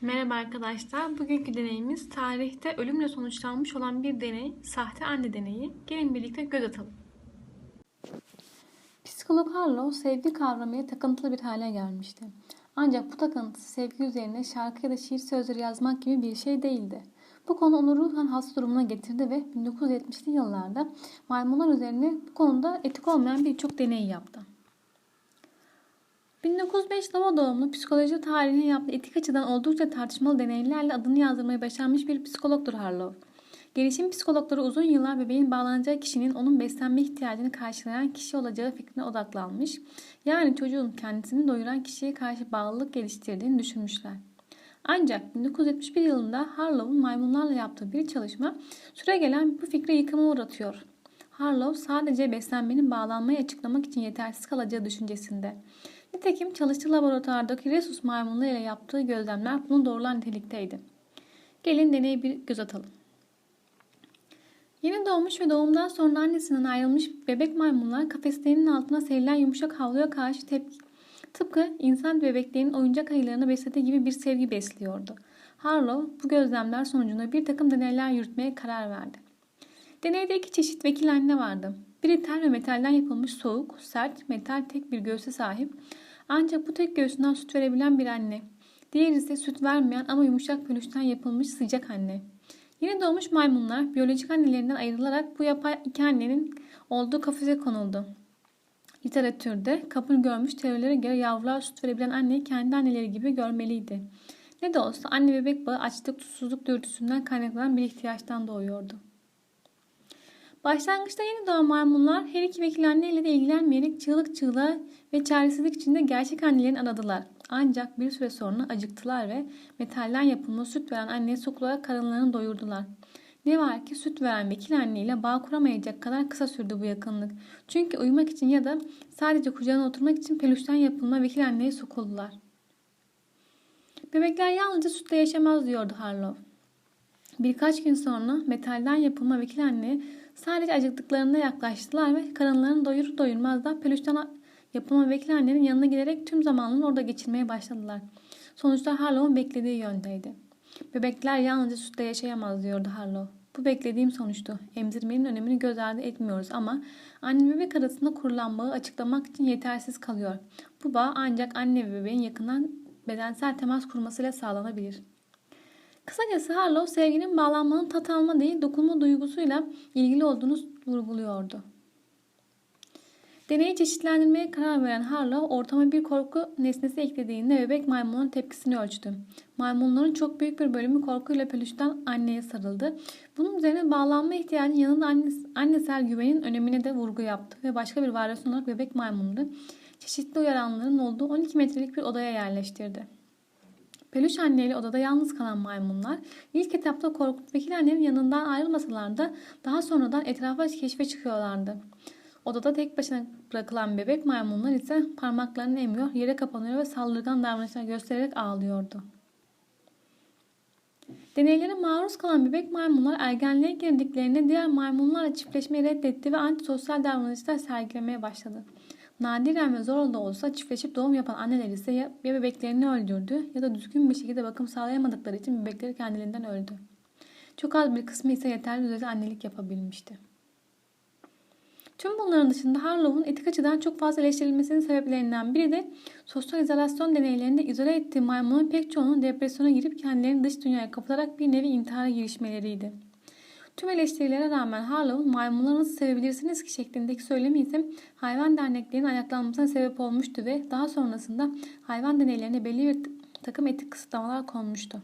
Merhaba arkadaşlar. Bugünkü deneyimiz tarihte ölümle sonuçlanmış olan bir deney, sahte anne deneyi. Gelin birlikte göz atalım. Psikolog Harlow sevgi kavramıyla takıntılı bir hale gelmişti. Ancak bu takıntısı sevgi üzerine şarkı ya da şiir sözleri yazmak gibi bir şey değildi. Bu konu onu ruhen hasta durumuna getirdi ve 1970'li yıllarda maymunlar üzerine bu konuda etik olmayan birçok deney yaptı. 1905 Roma doğumlu psikoloji tarihine yaptığı etik açıdan oldukça tartışmalı deneylerle adını yazdırmayı başarmış bir psikologdur Harlow. Gelişim psikologları uzun yıllar bebeğin bağlanacağı kişinin onun beslenme ihtiyacını karşılayan kişi olacağı fikrine odaklanmış. Yani çocuğun kendisini doyuran kişiye karşı bağlılık geliştirdiğini düşünmüşler. Ancak 1971 yılında Harlow'un maymunlarla yaptığı bir çalışma süre gelen bu fikre yıkıma uğratıyor. Harlow sadece beslenmenin bağlanmayı açıklamak için yetersiz kalacağı düşüncesinde. Nitekim çalıştığı laboratuvardaki rhesus maymunları ile yaptığı gözlemler bunu doğrular nitelikteydi. Gelin deneye bir göz atalım. Yeni doğmuş ve doğumdan sonra annesinden ayrılmış bebek maymunlar kafeslerinin altına serilen yumuşak havluya karşı tepki tıpkı insan bebeklerin oyuncak ayılarını beslediği gibi bir sevgi besliyordu. Harlow bu gözlemler sonucunda bir takım deneyler yürütmeye karar verdi. Deneyde iki çeşit vekil anne vardı. Biri tel ve metalden yapılmış soğuk, sert, metal tek bir göğüse sahip. Ancak bu tek göğsünden süt verebilen bir anne. Diğeri ise süt vermeyen ama yumuşak peluştan yapılmış sıcak anne. Yeni doğmuş maymunlar biyolojik annelerinden ayrılarak bu yapay iki annenin olduğu kafese konuldu. Literatürde kabul görmüş teorilere göre yavrular süt verebilen anneyi kendi anneleri gibi görmeliydi. Ne de olsa anne bebek bağı açlık susuzluk dürtüsünden kaynaklanan bir ihtiyaçtan doğuyordu. Başlangıçta yeni doğan maymunlar her iki vekil anneyle de ilgilenmeyerek çığlık çığlığa ve çaresizlik içinde gerçek annelerini aradılar. Ancak bir süre sonra acıktılar ve metalden yapılmış süt veren anneye sokularak karınlarını doyurdular. Ne var ki süt veren vekil anneyle bağ kuramayacak kadar kısa sürdü bu yakınlık. Çünkü uyumak için ya da sadece kucağına oturmak için peluştan yapılma vekil anneye sokuldular. Bebekler yalnızca sütle yaşamaz diyordu Harlow. Birkaç gün sonra metalden yapılma vekil anneye sadece acıktıklarında yaklaştılar ve karınlarını doyurur doyurmaz da peluştan yapılma vekil annenin yanına giderek tüm zamanlarını orada geçirmeye başladılar. Sonuçta Harlow'un beklediği yöndeydi. Bebekler yalnızca sütle yaşayamaz diyordu Harlow. Bu beklediğim sonuçtu. Emzirmenin önemini göz ardı etmiyoruz ama anne bebek arasında kurulan bağı açıklamak için yetersiz kalıyor. Bu bağ ancak anne ve bebeğin yakından bedensel temas kurmasıyla sağlanabilir. Kısacası Harlow sevginin bağlanmanın tat alma değil dokunma duygusuyla ilgili olduğunu vurguluyordu. Deneyi çeşitlendirmeye karar veren Harlow ortama bir korku nesnesi eklediğinde bebek maymunun tepkisini ölçtü. Maymunların çok büyük bir bölümü korkuyla peluştan anneye sarıldı. Bunun üzerine bağlanma ihtiyacının yanında annesel güvenin önemine de vurgu yaptı ve başka bir varyasyon olarak bebek maymunları çeşitli uyaranların olduğu 12 metrelik bir odaya yerleştirdi. Peluş anneyle odada yalnız kalan maymunlar ilk etapta vekil annenin yanından ayrılmasalar da daha sonradan etrafa keşfe çıkıyorlardı. Odada tek başına bırakılan bebek maymunlar ise parmaklarını emiyor, yere kapanıyor ve saldırgan davranışlar göstererek ağlıyordu. Deneylere maruz kalan bebek maymunlar ergenliğe girdiklerinde diğer maymunlarla çiftleşmeyi reddetti ve antisosyal davranışlar sergilemeye başladı. Nadiren ve zor da olsa çiftleşip doğum yapan anneler ise ya bebeklerini öldürdü ya da düzgün bir şekilde bakım sağlayamadıkları için bebekleri kendiliğinden öldü. Çok az bir kısmı ise yeterli düzeyde annelik yapabilmişti. Tüm bunların dışında Harlow'un etik açıdan çok fazla eleştirilmesinin sebeplerinden biri de sosyal izolasyon deneylerinde izole ettiği maymunun pek çoğunun depresyona girip kendilerini dış dünyaya kapatarak bir nevi intihara girişmeleriydi. Tüm eleştirilere rağmen Harlow'un maymunları nasıl sevebilirsiniz ki şeklindeki söylemi ise hayvan derneklerinin ayaklanmasına sebep olmuştu ve daha sonrasında hayvan deneylerine belli bir takım etik kısıtlamalar konmuştu.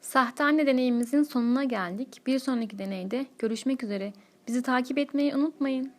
Sahte anne deneyimizin sonuna geldik. Bir sonraki deneyde görüşmek üzere. Bizi takip etmeyi unutmayın.